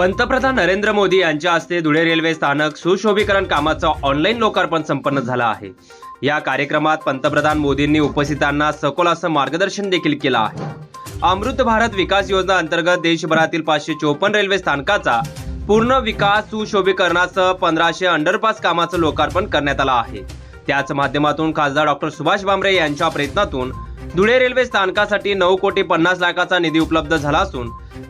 पंतप्रधान नरेंद्र मोदी यांच्या हस्ते धुळे रेल्वे स्थानक सुशोभीकरण कामाचं ऑनलाईन लोकार्पण संपन्न झालं आहे. या कार्यक्रमात पंतप्रधान मोदींनी उपस्थितांना सखोल असं मार्गदर्शन देखील केलं आहे. अमृत भारत विकास योजना अंतर्गत देशभरातील पाचशे चोपन्न रेल्वे स्थानकाचा पूर्ण विकास सुशोभीकरणासह पंधराशे अंडरपास कामाचं लोकार्पण करण्यात आलं आहे. त्याच माध्यमातून खासदार डॉक्टर सुभाष भामरे यांच्या प्रयत्नातून धुळे रेल्वे स्थानकासाठी नऊ कोटी पन्नास लाखाचा निधी उपलब्ध झाला असून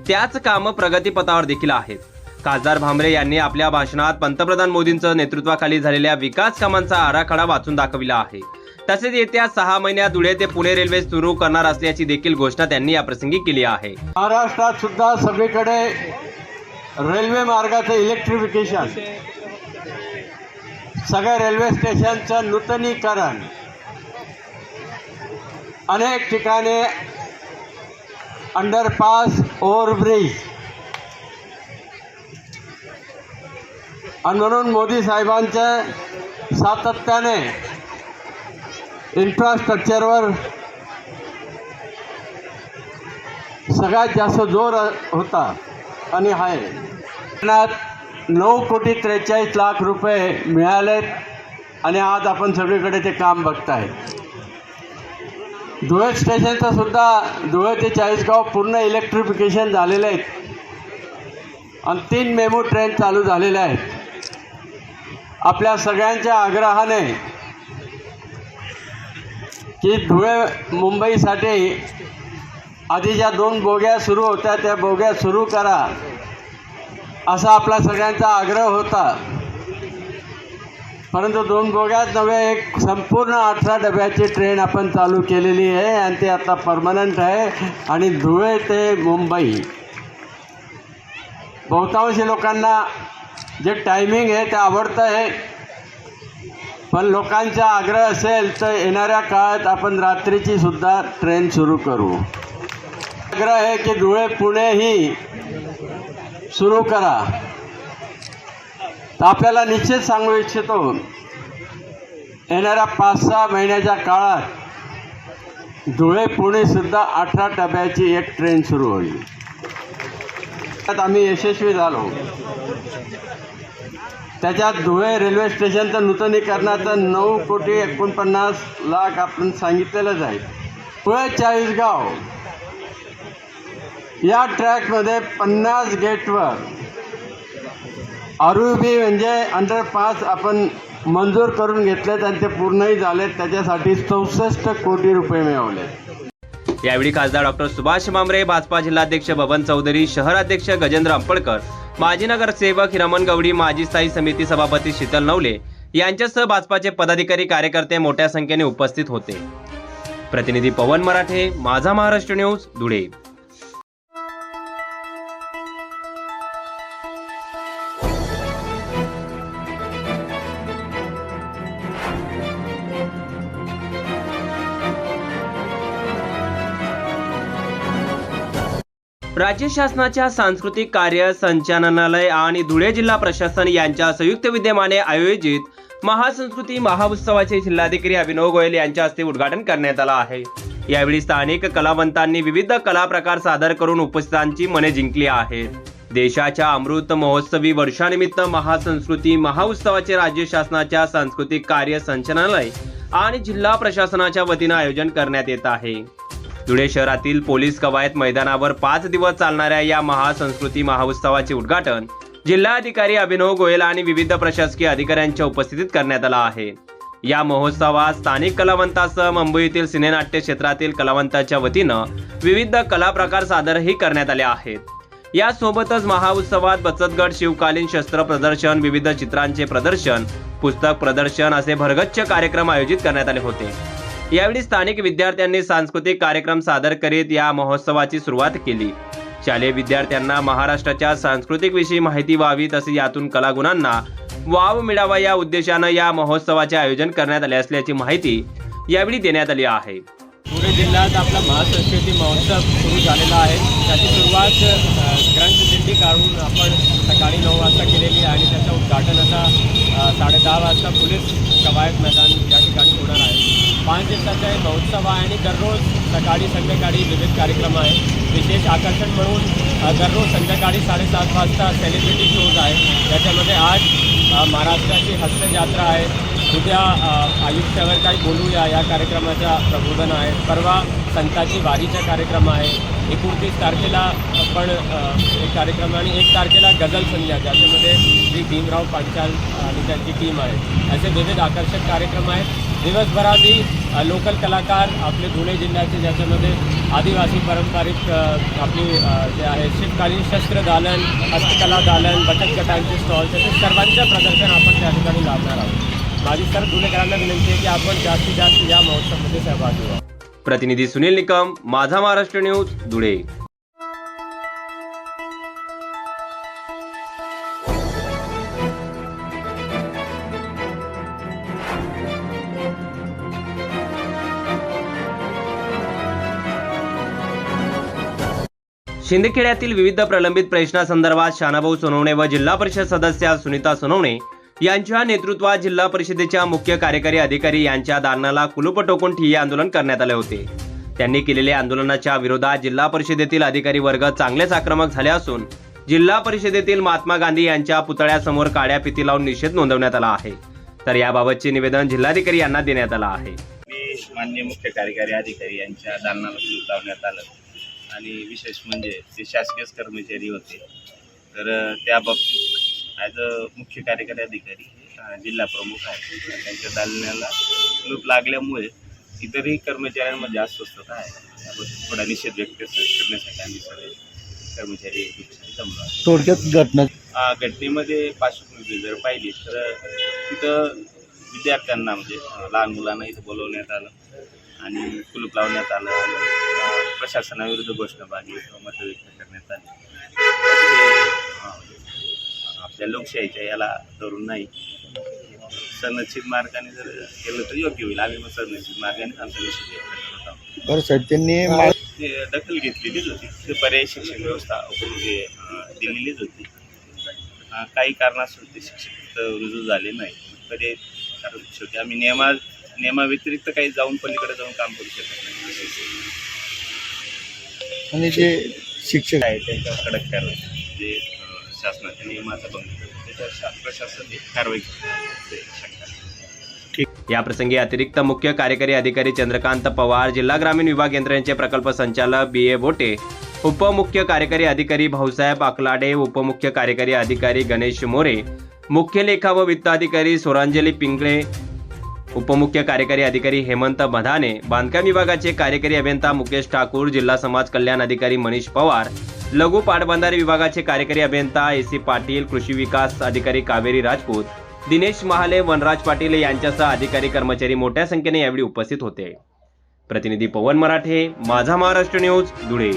त्याच कामं प्रगतीपथावर देखील आहेत खासदार भामरे यांनी आपल्या भाषणात पंतप्रधान मोदींचं नेतृत्वाखाली झालेल्या विकास कामांचा आराखडा वाचून दाखविला आहे. तसेच येत्या सहा महिन्यात धुळे ते पुणे रेल्वे सुरू करणार असल्याची देखील घोषणा त्यांनी याप्रसंगी केली आहे. महाराष्ट्रात सुद्धा सगळीकडे रेल्वे मार्गाचं इलेक्ट्रिफिकेशन सगळ्या रेल्वे स्टेशनचं नूतनीकरण. अनेक ठिकाणी अंडरपास ओव्हरब्रिज आणि म्हणून मोदी साहेबांच्या सातत्याने इन्फ्रास्ट्रक्चरवर सगळ्यात जास्त जोर होता आणि आहे. त्यात नऊ कोटी त्रेचाळीस लाख रुपये मिळालेत आणि आज आपण सगळीकडे ते काम बघताय धुळे स्टेशनचं सुद्धा धुळे ते चाळीसगाव पूर्ण इलेक्ट्रिफिकेशन झालेलं आहेत आणि तीन मेमो ट्रेन चालू झालेल्या आहेत. आपल्या सगळ्यांच्या आग्रहाने की धुळे मुंबईसाठी आधी ज्या दोन बोग्या सुरू होत्या त्या बोग्या सुरू करा असा आपला सगळ्यांचा आग्रह होता. परंतु दोन बोग्यात नव्हे एक संपूर्ण अठरा डब्याची ट्रेन आपण चालू केलेली आहे आणि ते आता परमनंट आहे आणि धुळे ते मुंबई. बहुतांश लोकांना जे टायमिंग आहे ते आवडतं आहे. पण लोकांचा आग्रह असेल तर येणाऱ्या काळात आपण रात्रीची सुद्धा ट्रेन सुरू करू. आग्रह आहे की धुळे पुणे ही सुरू करा. तर आपल्याला निश्चित सांगू इच्छितो येणाऱ्या पाच सहा महिन्याच्या काळात धुळे पुणेसुद्धा अठरा टप्प्याची एक ट्रेन सुरू होईल. त्यात आम्ही यशस्वी झालो. त्याच्यात धुळे रेल्वे स्टेशनचं नूतनीकरणाचं नऊ कोटी एकोणपन्नास लाख आपण सांगितलेलंच आहे. धुळे चाळीसगाव. या ट्रॅकमध्ये पन्नास गेटवर आरुबी म्हणजे अंडरपास आपण मंजूर करून घेतलेत आणि ते पूर्णही झालेत. त्याच्यासाठी चौसष्ट कोटी रुपये मिळवले. यावेळी खासदार डॉक्टर सुभाष भामरे भाजपा जिल्हाध्यक्ष भवन चौधरी शहराध्यक्ष गजेंद्र अंपळकर माजी नगरसेवक हिरमन गवडी माजी स्थायी समिती सभापती शीतल नवले यांच्यासह भाजपाचे पदाधिकारी कार्यकर्ते मोठ्या संख्येने उपस्थित होते. प्रतिनिधी पवन मराठे माझा महाराष्ट्र न्यूज धुळे. राज्य शासनाच्या सांस्कृतिक कार्य संचालनालय आणि धुळे जिल्हा प्रशासन यांच्या संयुक्त विद्यमाने आयोजित महासंस्कृती महाउत्सवाचे जिल्हाधिकारी अभिनव गोयल यांच्या हस्ते उद्घाटन करण्यात आलं आहे. यावेळी स्थानिक कलावंतांनी विविध कला प्रकार सादर करून उपस्थितांची मने जिंकली आहेत. देशाच्या अमृत महोत्सवी वर्षानिमित्त महासंस्कृती महाउत्सवाचे राज्य शासनाच्या सांस्कृतिक कार्य संचालनालय आणि जिल्हा प्रशासनाच्या वतीनं आयोजन करण्यात येत आहे. धुळे शहरातील पोलीस कवायत मैदानावर पाच दिवस चालणाऱ्या या महासंस्कृती महोत्सवाचे उद्घाटन जिल्हाधिकारी अभिनव गोयल आणि विविध प्रशासकीय अधिकाऱ्यांच्या उपस्थितीत करण्यात आला आहे. या महोत्सवात स्थानिक कलावंतासह मुंबईतील सिनेनाट्य क्षेत्रातील कलावंतांच्या वतीनं विविध कला प्रकार सादरही करण्यात आले आहेत. यासोबतच महाउत्सवात बचतगट शिवकालीन शस्त्र प्रदर्शन विविध चित्रांचे प्रदर्शन पुस्तक प्रदर्शन असे भरगच्च कार्यक्रम आयोजित करण्यात आले होते. यावेळी स्थानिक विद्यार्थ्यांनी सांस्कृतिक कार्यक्रम सादर करीत या महोत्सवाची सुरुवात केली. शालेय विद्यार्थ्यांना महाराष्ट्राच्या सांस्कृतिक विषयी माहिती व्हावी तसे यातून कलागुणांना वाव मिळावा या उद्देशानं या महोत्सवाचे आयोजन करण्यात आले असल्याची माहिती यावेळी देण्यात आली आहे. पुणे जिल्ह्यात आपला महासंस्कृती महोत्सव सुरू झालेला आहे. त्याची सुरुवात अ, ग्रंथदिंडी काढून आपण सकाळी नऊ वाजता केलेली आणि त्याचं उद्घाटन आता साडेदहा वाजता पोलीस कवायत मैदान या ठिकाणी होणार आहे. पाच दिवसाचा हे महोत्सव आहे आणि दररोज सकाळी संध्याकाळी विविध कार्यक्रम आहे. विशेष आकर्षण म्हणून दररोज संध्याकाळी साडेसात वाजता सेलिब्रिटी शोज आहे त्याच्यामध्ये आज महाराष्ट्राची हस्तयात्रा आहे. उद्या आयुष्यावर काही बोलूया या कार्यक्रमाच्या प्रबोधन आहे. परवा संतांची वारीचा कार्यक्रम आहे. एकोणतीस तारखेला पण एक कार्यक्रम आणि एक तारखेला गझल संध्या ज्याच्यामध्ये श्री भीमराव पांचाल आणि त्यांची टीम आहे. असे विविध आकर्षक कार्यक्रम आहेत. दिवसभरातही लोकल कलाकार आपले धुळे जिल्ह्याचे ज्याच्यामध्ये आदिवासी पारंपरिक आपली जे आहे शीतकालीन शस्त्र दालन हस्तकला दालन बचत गटांचे स्टॉल्स असे सर्वांचं प्रदर्शन आपण त्या ठिकाणी लावणार आहोत. माझी सर धुळेकरांना विनंती आहे की आपण जास्तीत जास्त या महोत्सवामध्ये सहभागी व्हा. प्रतिनिधी सुनील निकम माझा महाराष्ट्र न्यूज धुळे. शिंदखेड्यातील विविध प्रलंबित प्रश्नासंदर्भात शानाभाऊ सोनवणे व जिल्हा परिषद सदस्या सुनीता सोनवणे यांच्या नेतृत्वात जिल्हा परिषदेच्या मुख्य कार्यकारी अधिकारी यांच्या दालनाला कुलूप टोकून ठिय्या आंदोलन करण्यात आले होते. त्यांनी केलेल्या आंदोलनाच्या विरोधात जिल्हा परिषदेतील अधिकारी वर्ग चांगलेच आक्रमक झाले असून जिल्हा परिषदेतील महात्मा गांधी यांच्या पुतळ्यासमोर काड्या फिती लावून निषेध नोंदवण्यात आला आहे. तर याबाबतचे निवेदन जिल्हाधिकारी यांना देण्यात आलं आहे. मी माननीय मुख्य कार्यकारी अधिकारी यांच्या दालनाला कुलूप लावण्यात आलं. आणि विशेष म्हणजे ते शासकीय कर्मचारी होते. तर त्या बाबतीत ॲज अ मुख्य कार्यकारी अधिकारी जिल्हा प्रमुख आहे त्यांच्या दालनाला कुलूप लागल्यामुळे इतरही कर्मचाऱ्यांमध्ये अस्वस्थता आहे. त्याबद्दल थोडा निषेध व्यक्त करण्यासाठी आम्ही सगळे कर्मचारी जमलो. थोडक्यात घटना घटनेमध्ये पार्श्वभूमी जर पाहिली तर तिथं विद्यार्थ्यांना म्हणजे लहान मुलांना इथं बोलवण्यात आलं. आणि कुलूप लावण्यात आलं आणि प्रशासनाविरुद्ध घोषणाबाजी किंवा मतं व्यक्त करण्यात आली. आपल्या लोकशाहीच्या याला धरून नाही. सनदशीर मार्गाने जर केलं तर योग्य होईल. आम्ही मग सनदशीर मार्गाने आमचा निषेध व्यक्त करत आहोत बरं साहेब त्यांनी ते दखल घेतलेलीच होती. ते पर्यायी शिक्षण व्यवस्था म्हणजे दिलेलीच होती. काही कारणास्तव ते शिक्षक रुजू झाले नाही. पर्याय कारण शेवटी आम्ही नियमा नियमाव्यतिरिक्त काही जाऊन पलीकडे जाऊन काम करू शकत नाही आणि जे शिक्षक आहे त्यांच्यावर कडक कारवाई जे शासनाच्या नियमाचा भंग करतो त्याच्यावर शा- प्रशासन कारवाई करतो. या प्रसंगी अतिरिक्त मुख्य कार्यकारी अधिकारी चंद्रकांत पवार जिल्हा ग्रामीण विभाग यंत्रणेचे प्रकल्प संचालक बी ए बोटे उपमुख्य कार्यकारी अधिकारी भाऊसाहेब आकलाडे उपमुख्य कार्यकारी अधिकारी गणेश मोरे मुख्य लेखा व वित्त अधिकारी सोरांजली पिंगळे उपमुख्य कार्यकारी अधिकारी हेमंत बधाने बांधकाम विभागाचे कार्यकारी अभियंता मुकेश ठाकूर जिल्हा समाज कल्याण अधिकारी मनीष पवार लघु पाटबंधारे विभागाचे कार्यकारी अभियंता ए सी पाटील कृषी विकास अधिकारी कावेरी राजपूत दिनेश महाले वनराज पाटील यांच्यासह अधिकारी कर्मचारी मोठ्या संख्येने यावेळी उपस्थित होते. प्रतिनिधी पवन मराठे माझा महाराष्ट्र न्यूज धुळे.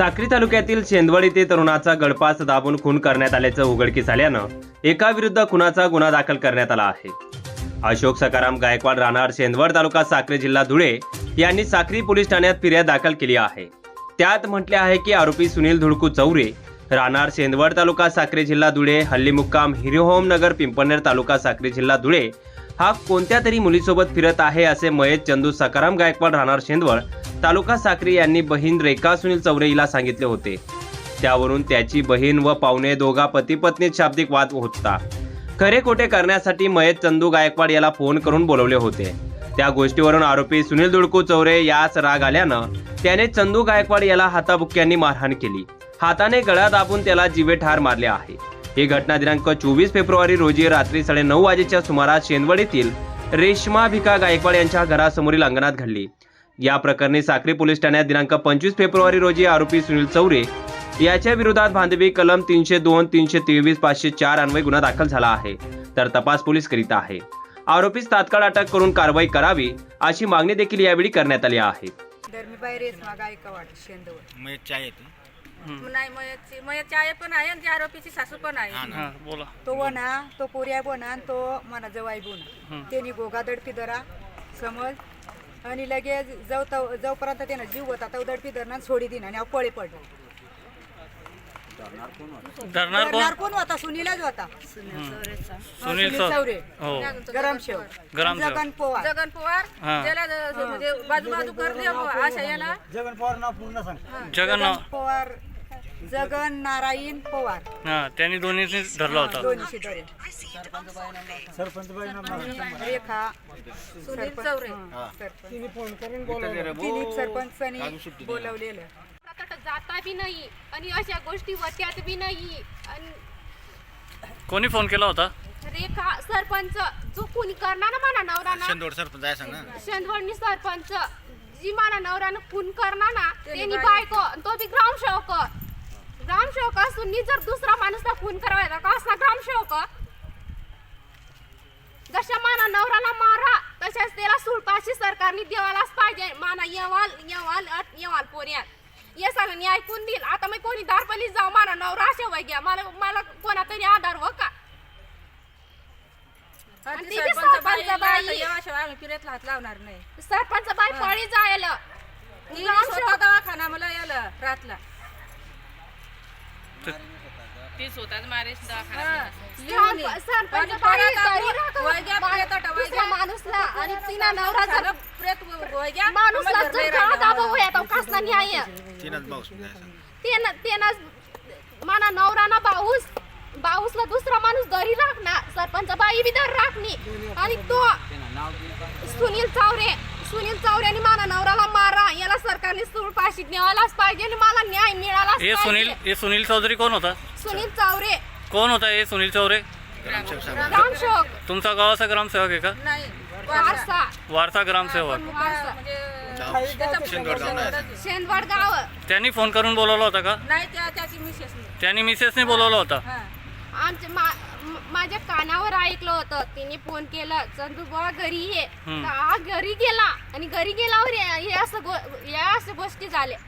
साक्री तालुक्यातील शेंदवड येथे तरुणाचा गळपास दाबून खून करण्यात आल्याचं उघडकीस आल्यानं एका विरुद्ध खुनाचा गुन्हा दाखल करण्यात आला आहे. अशोक सकाराम गायकवाड राहणार शेंदवड तालुका साक्री जिल्हा धुळे यांनी साक्री पोलीस ठाण्यात फिर्याद दाखल केली आहे. त्यात म्हटले आहे की आरोपी सुनील धुडकू चौरे राहणार शेंदवड तालुका साक्री जिल्हा धुळे हल्ली मुक्काम हिरोहोम नगर पिंपळनेर तालुका साक्री जिल्हा धुळे हा कोणत्या तरी मुलीसोबत फिरत आहे असे महेश चंदू सकाराम गायकवाड राहणार शेंदवळ तालुका साक्री यांनी बहीण रेखा सुनील चौरे हिला सांगितले होते. त्यावरून त्याची बहीण व पाहुणे दोघा पती पत्नीत शाब्दिक वाद होता. खरे खोटे करण्यासाठी महेश चंदू गायकवाड याला फोन करून बोलवले होते. त्या गोष्टीवरून आरोपी सुनील दुडकू चौरे यास राग आल्यानं त्याने चंदू गायकवाड याला हाताबुक्क्यांनी मारहाण केली. हाताने गळा दाबून त्याला जीवे ठार मारले आहे. ही घटना दिनांक चोवीस फेब्रुवारी रोजी रात्री साडेनऊ वाजेच्या सुमारास शेंदवड येथील रेश्मा भिका गायकवाड यांच्या घरासमोरील अंगणात घडली. या प्रकरणी साक्री पोलीस ठाण्यात दिनांक पंचवीस फेब्रुवारी रोजी आरोपी सुनील चौरे याच्या विरोधात भांडवी कलम तीनशे दोन तीनशे तेवीस पाचशे चार अन्वय गुन्हा दाखल झाला आहे. तर तपास पोलीस करीत आहे. आरोपीस तात्काळ अटक करून कारवाई करावी अशी मागणी देखील यावेळी करण्यात आली आहे. नाही मयतची मयतची आई पण आहे आणि ती आरोपीची सासू पण आहे. तो वना तो पोरिया बोना आणि तो मना जवाई बोना. त्यांनी गोगा दडपी दरा समज. आणि लगेच जाऊ तव- जाऊपर्यंत त्यानं जीव होता तो दडपी धरणार सोडी दिन आणि अहो पळी पडलं. धरणार कोण होता? सुनीलच होता. सुनील चौरे हो ग्रामसेवक ग्रामसेवक. जगन पवार. जगन पवार. हा. ज- म्हणजे बाजू बाजू करले अशा याला. जगन जगन पवार जगन नारायण पवार. हा त्यांनी दोन्हीनी धरला होता. दोन्ही शिदोरे रेखा सुनील चौरे. दिलीप सरपंचांनी बोलवलेलं. प्रकट जाता बी नाही आणि अशा गोष्टी होत्यात बी नाही. आणि कोणी फोन केला होता? रेखा सरपंच जो कोणी करणार ना म्हणा नवरा शेंदोड सरपंच आहे सांग ना. शेंदवडनी सरपंच. जी म्हणा नवऱ्यानं खून करणार ना त्यांनी बायको आणि तो बी ग्रामसेवक ग्रामसेवक असून जर दुसरा माणूसला खून करायचा का असा ग्रामसेवक? जशा माना नवऱ्याला मारा तशाच त्याला सुळपाशी सरकारने देवालाच पाहिजे. माना येवाल येवाल अट येवाल पोऱ्यात. ये सगळ्यांनी ऐकून देईल आता मी कोणी दारपली जाऊ माना नवरा असे वय घ्या. मला मला कोणा तरी आधार हो का? सरपंच बाई पळी जायला. दवाखाना मला याला रातला. माणूसला आणि तिना नवरा माणूसला जर दाबव येतो कसला न्याय तीनच त्यानं माना नवराना बाऊस बाऊसला दुसरा माणूस घरी राखणार सरपंच बाई बी तर राखणी आणि तो सुनील चावरे. सुनील चावऱ्याने माना नवराला मारा. याला सरकारने सूळ पाशीत न्यावालाच पाहिजे आणि मला न्याय मिळालाच हे सुनील हे सुनील चौधरी कोण होता? सुनील चावरे. कोण होता हे सुनील चौरे? ग्रामसेवक. तुमचा गावाचा ग्रामसेवक आहे का? नाही वारसा. वारसा ग्रामसेवक. गाव. शेंदवड त्यांनी फोन करून बोलवला होता का? नाही त्या त्याची मिसेस त्यांनी मिसेसने बोलवला होता. म- माझ्या कानावर ऐकलं होतं. तिने फोन केला चंदू बुवा घरी ये. तर हा घरी गेला. आणि घरी गेल्यावर हे हे असं गो- या असं गोष्टी झाल्या.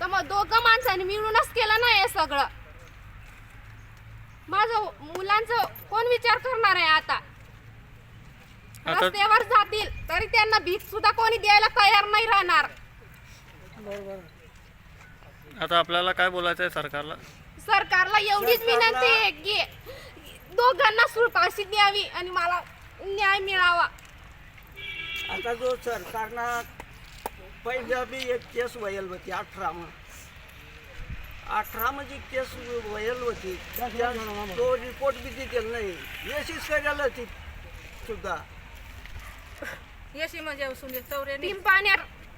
तर मग दोघं माणसांनी मिळूनच केलं ना हे सगळं. माझं मुलांचं कोण विचार करणार आहे आता? आता रस्त्यावर जातील तरी त्यांना भीक सुद्धा कोणी द्यायला तयार नाही राहणार. आता आपल्याला काय बोलायचं आहे सरकारला? सरकारला एवढीच विनंती आहे की दोघांना सुळपाशी द्यावी आणि मला न्याय मिळावा. आता जो सरकारनं पहिल्या बी एक केस वयल होती अठरा अठरा म्हणजे केस वयल होती त्या- तो रिपोर्ट बी दिलेला नाही. यशीच करायला ती सुद्धा? यशी म्हणजे सुनील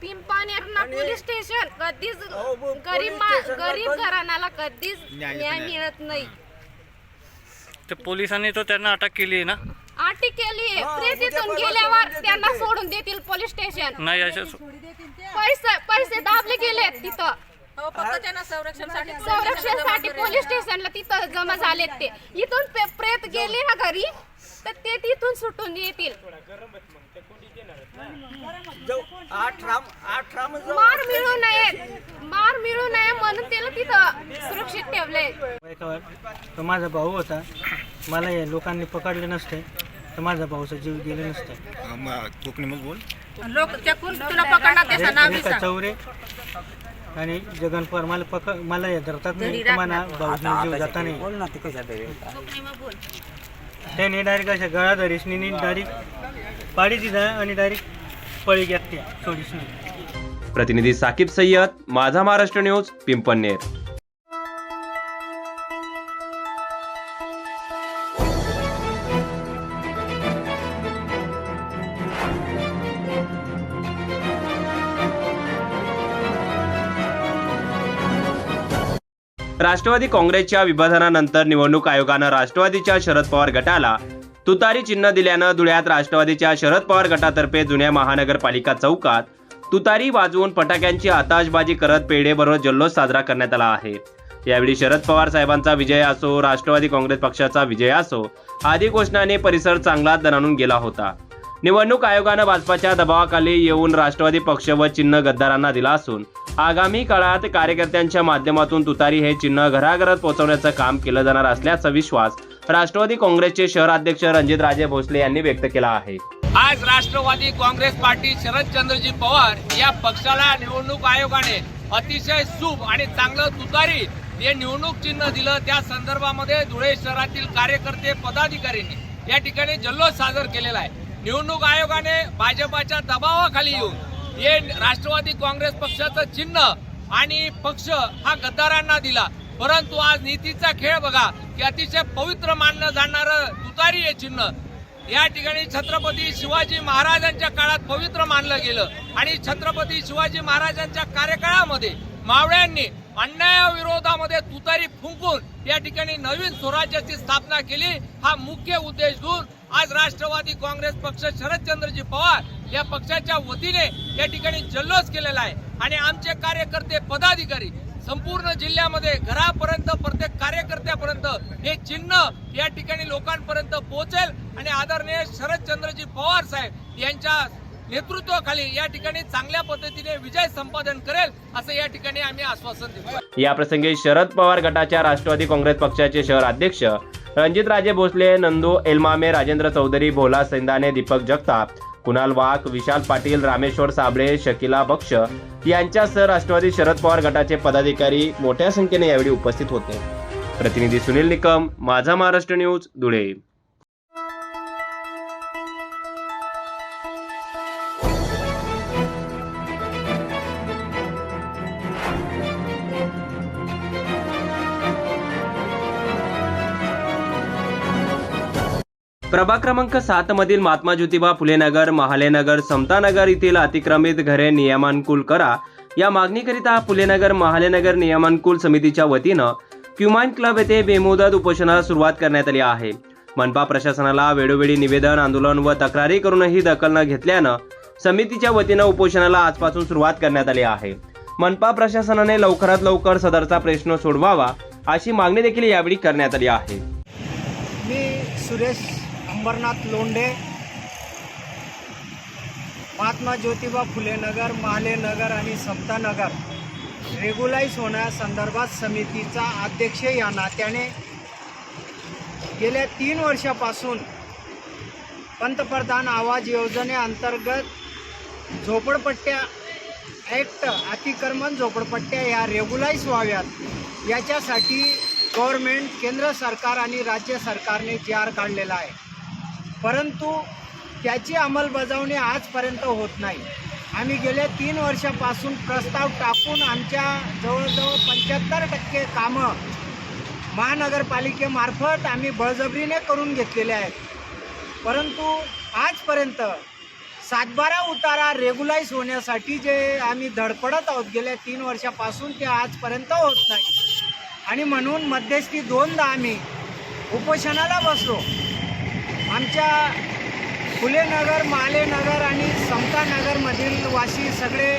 चौरे पिंपानेर पिंपानेर ना आणि- पोलीस स्टेशन. कधीच ब- गरीब पोलीस मा- स्टेशनला गरीब पण- घराण्याला कधीच न्याय न्याय नाही. मिळत नाही. ते पोलिसांनी तर त्यांना अटक केली आहे ना? आटी केली हा, उद्या परवा गेल्यावर सोडून देतील त्यांना ते. सोडून देतील पोलीस स्टेशन. नाही अशा पैसे पैसे दाबले गेले तिथं. फक्त त्यांना संरक्षणसाठी संरक्षणासाठी पोलीस स्टेशनला तिथं जमा झालेत ते. इथून पे- प्रेत गेले ना घरी तर ते तिथून सुटून येतील जो अठरा अठरा म्हणजे मार मिळू नये. मार मिळू नये म्हणून त्याला तिथं सुरक्षित ठेवलंय. तो माझा भाऊ होता. मला या लोकांनी पकडले नसते. तर माझा भाऊचा जीव गेले नसते. कोकणीमध्ये बोल. लोक चकून तुला पकडणार त्याचं नाव बी रेखा सांग. चौरे. आणि जगन पवार मला पकड मला हे धरतात नाही. तुम्हाला भाऊने जीव जाता नाही. त्याने डायरेक्ट अशा गळा धरीसनी डायरेक्ट पाडी दिला आणि डायरेक्ट पळी घेत प्रतिनिधी साकीब सय्यद माझा महाराष्ट्र न्यूज पिंपणनेर. राष्ट्रवादी काँग्रेसच्या विभाजनानंतर निवडणूक आयोगानं राष्ट्रवादीच्या शरद पवार गटाला तुतारी चिन्ह दिल्यानं धुळ्यात राष्ट्रवादीच्या शरद पवार गटातर्फे जुन्या महानगरपालिका चौकात तुतारी वाजवून फटाक्यांची आताशबाजी करत पेढेबरोबर जल्लोष साजरा करण्यात आला आहे. यावेळी शरद पवार साहेबांचा विजय असो राष्ट्रवादी काँग्रेस पक्षाचा विजय असो आदी घोषणाने परिसर चांगला दणानून गेला होता. निवडणूक आयोगानं भाजपाच्या दबावाखाली येऊन राष्ट्रवादी पक्ष व चिन्ह गद्दारांना दिला असून आगामी काळात कार्यकर्त्यांच्या माध्यमातून तुतारी हे चिन्ह घराघरात पोहोचवण्याचं काम केलं जाणार असल्याचा विश्वास राष्ट्रवादी काँग्रेसचे शहराध्यक्ष रणजित राजे भोसले यांनी व्यक्त केला आहे. आज राष्ट्रवादी काँग्रेस पार्टी शरदचंद्रजी पवार या पक्षाला निवडणूक आयोगाने अतिशय शुभ आणि चांगलं तुतारी हे निवडणूक चिन्ह दिलं. त्या संदर्भामध्ये धुळे शहरातील कार्यकर्ते पदाधिकाऱ्यांनी या ठिकाणी जल्लोष सादर केलेला आहे. निवडणूक आयोगाने भाजपाच्या दबावाखाली येऊन हे राष्ट्रवादी काँग्रेस पक्षाचं चिन्ह आणि पक्ष हा गद्दारांना दिला. परंतु आज नीतीचा खेळ बघा की अतिशय पवित्र मानलं जाणारं तुतारी हे चिन्ह. या ठिकाणी छत्रपती शिवाजी महाराजांच्या काळात पवित्र मानलं गेलं आणि छत्रपती शिवाजी महाराजांच्या कार्यकाळामध्ये मावळ्यांनी अन्यायाविरोधामध्ये तुतारी फुंकून या ठिकाणी नवीन स्वराज्याची स्थापना केली. हा मुख्य उद्देश घेऊन आज राष्ट्रवादी काँग्रेस पक्ष शरदचंद्रजी पवार या पक्षाच्या वतीने या ठिकाणी जल्लोष केलेला आहे. आणि आमचे कार्यकर्ते पदाधिकारी संपूर्ण जिल्ह्यामध्ये घरापर्यंत प्रत्येक कार्यकर्त्यापर्यंत हे चिन्ह या ठिकाणी लोकांपर्यंत पोहोचेल. आणि आदरणीय शरदचंद्रजी पवार साहेब यांच्या नेतृत्वाखाली या ठिकाणी चांगल्या पद्धतीने विजय संपादन करेल असं या ठिकाणी आम्ही आश्वासन देतो. या प्रसंगी शरद पवार गटाच्या राष्ट्रवादी काँग्रेस पक्षाचे शहर अध्यक्ष रणजित राजे भोसले नंदू एलमामे राजेंद्र चौधरी भोला सेंदाने दीपक जगताप कुणाल वाघ विशाल पाटील रामेश्वर साबळे शकिला बक्ष यांच्यासह राष्ट्रवादी शरद पवार गटाचे पदाधिकारी मोठ्या संख्येने यावेळी उपस्थित होते. प्रतिनिधी सुनील निकम माझा महाराष्ट्र न्यूज धुळे. प्रभाग क्रमांक सात मधील महात्मा ज्योतिबा फुले नगर महालेनगर समतानगर येथील अतिक्रमित घरे नियमानुकूल करा. या मागणीकरिता फुलेनगर महालेनगर नियमानुकूल समितीच्या वतीनं क्युमाइन क्लब येथे बेमुदत उपोषणाला सुरुवात करण्यात आली आहे. मनपा प्रशासनाला वेळोवेळी निवेदन आंदोलन व तक्रारी करूनही दखल न घेतल्यानं समितीच्या वतीनं उपोषणाला आजपासून सुरुवात करण्यात आली आहे. मनपा प्रशासनाने लवकरात लवकर सदरचा प्रश्न सोडवावा अशी मागणी देखील यावेळी करण्यात आली आहे. मी सुरेश अंबरनाथ लोंढे महात्मा ज्योतिबा फुले नगर महाले नगर आणि समता रेगुलाईज रेग्युलाईज होण्यासंदर्भात समितीचा अध्यक्ष या नात्याने गेल्या तीन वर्षापासून पंतप्रधान आवाज योजनेअंतर्गत झोपडपट्ट्या ॲक्ट अतिक्रमण झोपडपट्ट्या ह्या रेग्युलाईज व्हाव्यात. याच्यासाठी गव्हर्मेंट केंद्र सरकार आणि राज्य सरकारने जी आर काढलेला आहे. परंतु त्याची अंमलबजावणी आजपर्यंत होत नाही. आम्ही गेल्या तीन वर्षापासून प्रस्ताव टाकून आमच्या जवळजवळ पंच्याहत्तर टक्के कामं महानगरपालिकेमार्फत आम्ही बळजबरीने करून घेतलेले आहेत. परंतु आजपर्यंत सातबारा उतारा रेग्युलाईज होण्यासाठी जे आम्ही धडपडत आहोत गेल्या तीन वर्षापासून ते आजपर्यंत होत नाही. आणि म्हणून मध्यस्थी दोनदा आम्ही उपोषणाला बसलो. आमच्या फुलेनगर मालेनगर आणि समतानगरमधील वासी सगळे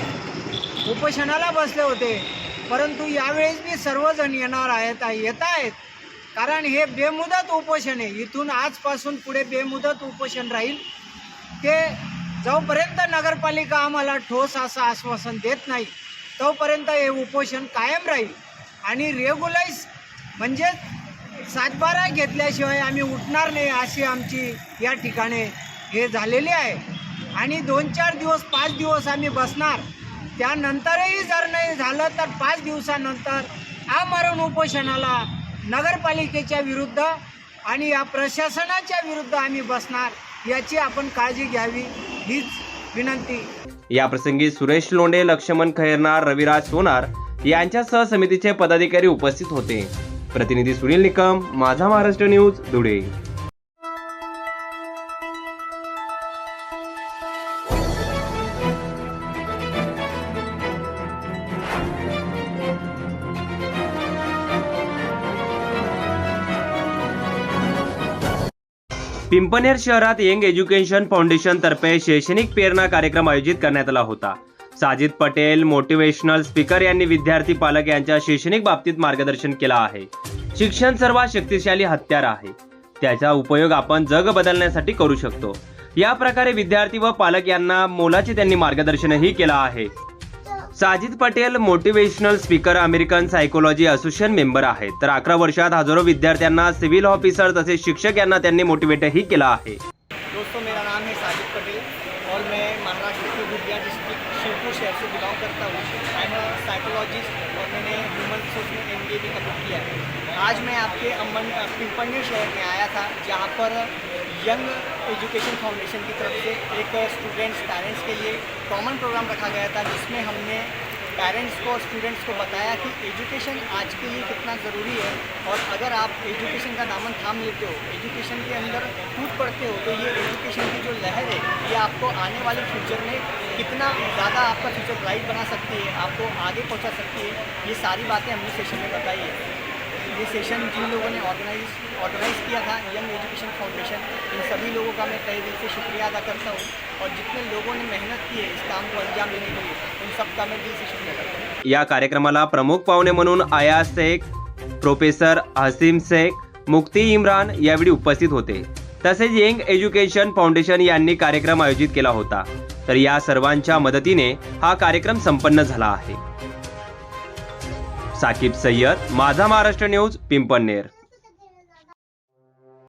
उपोषणाला बसले होते. परंतु यावेळेस मी सर्वजण येणार आहेत येत आहेत. कारण हे बेमुदत उपोषण आहे. इथून आजपासून पुढे बेमुदत उपोषण राहील. ते जोपर्यंत नगरपालिका आम्हाला ठोस असं आश्वासन देत नाही तोपर्यंत हे उपोषण कायम राहील. आणि रेग्युलाईज म्हणजेच सातबारा घेतल्याशिवाय आम्ही उठणार नाही अशी आमची या ठिकाणी हे झालेली आहे. आणि दोन चार दिवस पाच दिवस आम्ही बसणार. त्यानंतरही जर नाही झालं तर पाच दिवसानंतर आमरण उपोषणाला नगरपालिकेच्या विरुद्ध आणि या प्रशासनाच्या विरुद्ध आम्ही बसणार याची आपण काळजी घ्यावी हीच विनंती. या प्रसंगी सुरेश लोंडे लक्ष्मण खैरनार रविराज सोनार यांच्यासह समितीचे पदाधिकारी उपस्थित होते. प्रतिनिधी सुनील निकम माझा महाराष्ट्र न्यूज धुळे. पिंपनेर शहरात यंग एज्युकेशन फाउंडेशन तर्फे शैक्षणिक प्रेरणा कार्यक्रम आयोजित करण्यात आला होता. साजिद पटेल मोटिवेशनल स्पीकर यांनी विद्यार्थी पालक यांच्या शैक्षणिक बाबतीत मार्गदर्शन केलं आहे. शिक्षण सर्वात शक्तिशाली हत्यार आहे. त्याचा उपयोग आपण जग बदलण्यासाठी करू शकतो. या प्रकारे विद्यार्थी व पालक यांना मोलाचे त्यांनी मार्गदर्शनही केलं आहे. Sajid Patel motivational speaker American psychology association member आहेत. तर अकरा वर्षात हजारो विद्यार्थ्यांना सिव्हिल ऑफिसर तसेच शिक्षक यांना त्यांनी मोटिवेटही केलं आहे. आज मैं आपके अमन पिंपलनेर शहर में आया था, जहाँ पर यंग एजुकेशन फाउंडेशन की तरफ़ से एक स्टूडेंट्स पेरेंट्स के लिए कॉमन प्रोग्राम रखा गया था, जिसमें हमने पेरेंट्स को और स्टूडेंट्स को बताया कि एजुकेशन आज के लिए कितना ज़रूरी है और अगर आप एजुकेशन का दामन थाम लेते हो एजुकेशन के अंदर कूद पड़ते हो तो ये एजुकेशन की जो लहर है, ये आपको आने वाले फ्यूचर में कितना ज़्यादा आपका फ्यूचर ब्राइट बना सकती है, आपको आगे पहुँचा सकती है, ये सारी बातें हमने सेशन में बताई है। ये सेशन जिन लोगों ने ऑर्गेनाइज ऑर्गेनाइज किया था यंग एजुकेशन फाउंडेशन इन सभी लोगों का मैं तय दिल से शुक्रिया अदा करता हूँ। और जितने लोगों ने मेहनत की है इस काम को अंजाम देने के लिए उन सबका मैं दिल से शुक्रिया करता हूँ। या कार्यक्रमाला प्रमुख पाहुणे म्हणून आया शेख प्रोफेसर हसीम शेख मुक्ती इम्रान यावेळी उपस्थित होते. तसेच यंग एज्युकेशन फाउंडेशन यांनी कार्यक्रम आयोजित केला होता. तर या सर्वांच्या मदतीने हा कार्यक्रम संपन्न झाला आहे. साकिब सय्यद माझा महाराष्ट्र न्यूज पिंपणनेर.